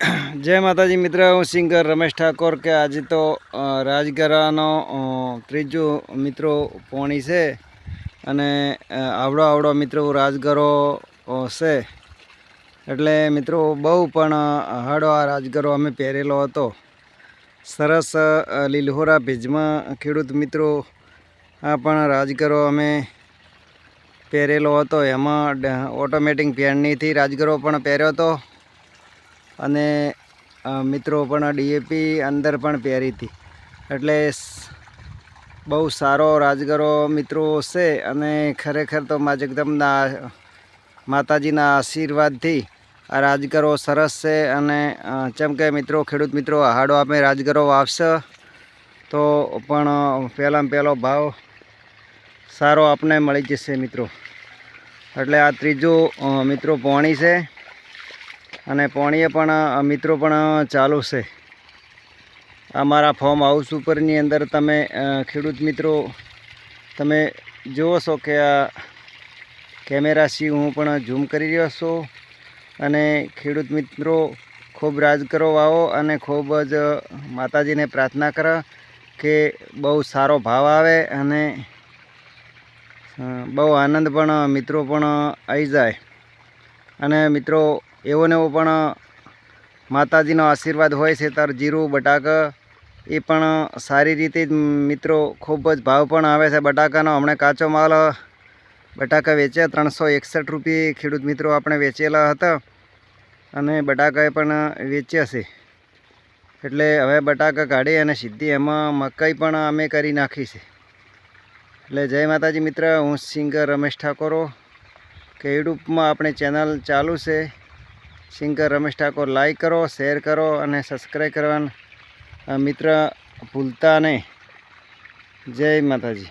જય માતાજી મિત્ર, હું સિંગર રમેશ ઠાકોર કે આજે તો રાજગરાનો ત્રીજો મિત્રો પોણી છે અને આવડો આવડો મિત્રો રાજગરો છે. એટલે મિત્રો બહુ પણ હાડો આ રાજગરો અમે પહેરેલો હતો. સરસ લીલહોરા ભેજમાં ખેડૂત મિત્રો આ પણ રાજગરો અમે પહેરેલો હતો. એમાં ઓટોમેટિક પેરણીથી રાજગરો પણ પહેર્યો હતો. અને મિત્રો પણ ડીએપી અંદર પણ પહેરી હતી. એટલે બહુ સારો રાજગરો મિત્રો છે અને ખરેખર તો મા જગદંબના, માતાજીના આશીર્વાદથી આ રાજગરો સરસ છે અને જેમ કે મિત્રો, ખેડૂત મિત્રો, હાડો આપે રાજગરો વાવશે, તો પણ પહેલાં પહેલો ભાવ સારો આપને મળી જશે મિત્રો. એટલે આ ત્રીજું મિત્રો પોણી છે. અને પોણીએ પણ મિત્રો પણ ચાલુ છે. આ મારા ફોર્મ હાઉસ ઉપરની અંદર તમે ખેડૂત મિત્રો, તમે જુઓ છો કે આ કેમેરાથી હું પણ ઝૂમ કરી રહ્યો છું. અને ખેડૂત મિત્રો, ખૂબ રાજ કરો, વાવો અને ખૂબ જ માતાજીને પ્રાર્થના કરો કે બહુ સારો ભાવ આવે અને બહુ આનંદ પણ મિત્રો પણ આવી જાય. અને મિત્રો એવો ને એવો પણ માતાજીનો આશીર્વાદ હોય છે, તાર જીરું, બટાકા, એ પણ સારી રીતે જ મિત્રો ખૂબ જ ભાવ પણ આવે છે બટાકાનો. હમણાં કાચો માલ બટાકા વેચ્યા, ત્રણસો એકસઠ રૂપિયે ખેડૂત મિત્રો આપણે વેચેલા હતા અને બટાકાએ પણ વેચ્યા છે. એટલે હવે બટાકા કાઢી અને સીધી એમાં મકાઈ પણ અમે કરી નાખી છે. એટલે જય માતાજી મિત્ર, હું સિંગર રમેશ ઠાકોરો. કે યુટ્યુબમાં આપણે ચેનલ ચાલુ છે. સિંગર રમેશ ઠાકોર લાઈક કરો, શેર કરો અને સબસ્ક્રાઈબ કરવાનું. મિત્ર ભૂલતા નહીં. જય માતાજી.